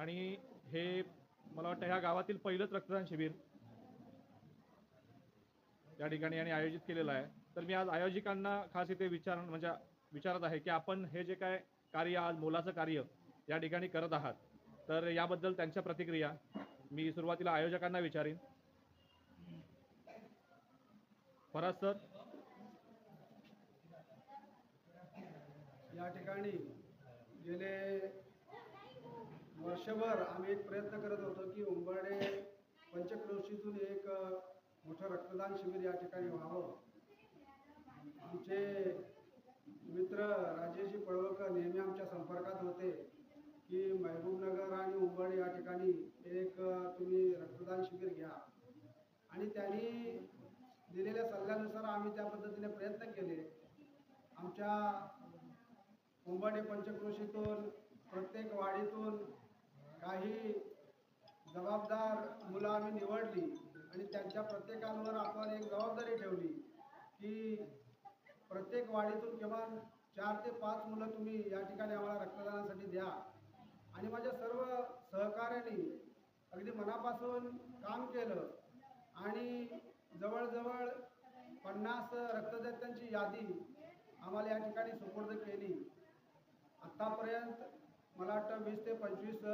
आणि हे मला वाटतं ह्या गावातील पहिलंच रक्तदान शिबिर या ठिकाणी यांनी आयोजित केलेलं आहे. तर मी आज आयोजकांना खास इथे विचार म्हणजे विचारत आहे की आपण हे जे काय कार्य आज मोलाचं कार्य या ठिकाणी करत आहात तर याबद्दल त्यांच्या प्रतिक्रिया मी सुरुवातीला आयोजकांना विचारीन. फराज सर. या ठिकाणी गेले वर्षभर आम्ही एक प्रयत्न करत होतो की उंबाडे पंचक्रोशीतून एक मोठं रक्तदान शिबिर या ठिकाणी व्हावं. आमचे मित्र राजेशजी पळवळकर नेहमी आमच्या संपर्कात होते की महबूबनगर आणि उंबरडे या ठिकाणी एक तुम्ही रक्तदान शिबिर घ्या. आणि त्यांनी दिलेल्या सल्ल्यानुसार आम्ही त्या पद्धतीने प्रयत्न केले. आमच्या उंबाडे पंचक्रोशीतून प्रत्येक वाडीतून काही जबाबदार मुलं आम्ही निवडली आणि त्यांच्या प्रत्येकांवर आपण एक जबाबदारी ठेवली की प्रत्येक वाडीतून किमान चार ते पाच मुलं तुम्ही या ठिकाणी आम्हाला रक्तदानासाठी द्या. आणि माझ्या सर्व सहकाऱ्यांनी अगदी मनापासून काम केलं आणि जवळजवळ पन्नास रक्तदात्यांची यादी आम्हाला या ठिकाणी सुपूर्द केली. आत्तापर्यंत मला वाटतं वीस ते पंचवीस